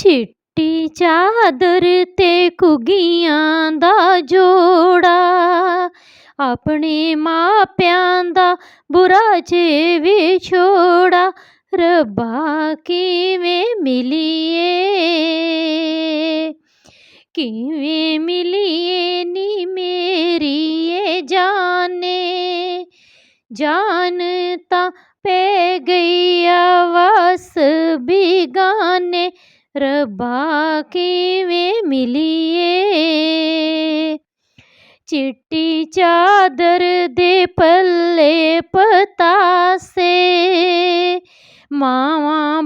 ਚਿੱਟੀ ਚਾਦਰ ਤੇ ਘੁੱਗੀਆਂ ਦਾ ਜੋੜਾ। ਆਪਣੇ ਮਾਪਿਆਂ ਦਾ ਬੁਰਾ ਜੇ ਵਿਛੋੜਾ। ਰੱਬਾ, ਕਿਵੇਂ ਮਿਲੀਏ? ਕਿਵੇਂ ਮਿਲੀਏ ਨੀ ਮੇਰੀ ਮੇਰੀਏ ਜਾਨੇ? ਜਾਨ ਤਾਂ ਪੈ ਗਈ ਆ, ਵਸ रब्बा के वे मिलिए। चिट्टी चादर दे पल्ले पतासे। मावा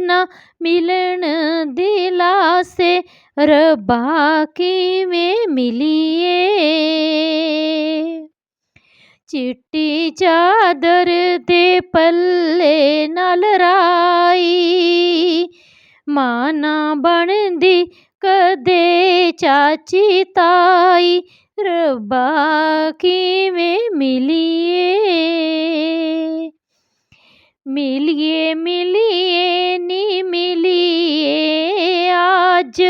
न मिलन दिलासे। रब्बा के वे मिलिए। चिट्टी चादर दे पल्ले नाल राई। ਮਾਂ ਨਾ ਬਣਦੀ ਕਦੇ ਚਾਚੀ ਤਾਈ ਰੱਬਾ ਕਿਵੇਂ ਮਿਲੀਏ ਮਿਲੀਏ ਮਿਲੀਏ ਨੀ ਮਿਲੀਏ ਅੱਜ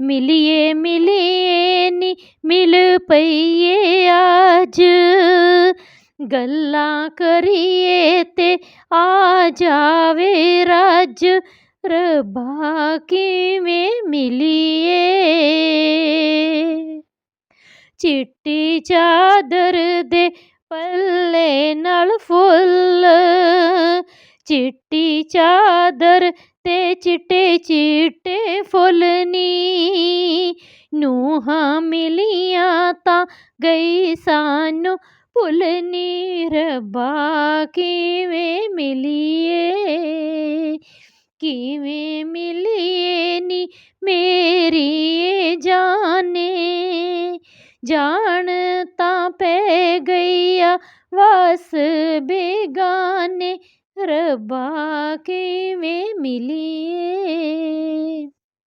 ਮਿਲੀਏ ਮਿਲੀਏ ਨੀ ਮਿਲ ਪਈਏ ਅੱਜ ਗੱਲਾਂ ਕਰੀਏ ਤੇ ਆ ਜਾਵੇ ਰੱਜ ਰੱਬਾ ਕਿਵੇਂ ਮਿਲੀਏ? ਚਿੱਟੀ ਚਾਦਰ ਦੇ ਪੱਲੇ ਨਾਲ ਫੁੱਲ, ਚਿੱਟੀ ਚਾਦਰ ਤੇ ਚਿੱਟੇ ਚਿੱਟੇ ਫੁੱਲ ਨੀ। ਨੂੰਹਾਂ ਮਿਲੀਆਂ ਤਾਂ ਗਈ ਸਾਨੂੰ ਭੁੱਲ ਨੀ। ਰੱਬਾ ਕਿਵੇਂ ਮਿਲੀਏ? ਕਿਵੇਂ ਮਿਲੀਏ ਨੀ ਮੇਰੀ ਜਾਨੇ? ਜਾਣ ਤਾਂ ਪੈ ਗਈ ਆ ਵਸ ਬੇਗਾਨੇ। ਰੱਬਾ ਕਿਵੇਂ ਮਿਲੀਏ?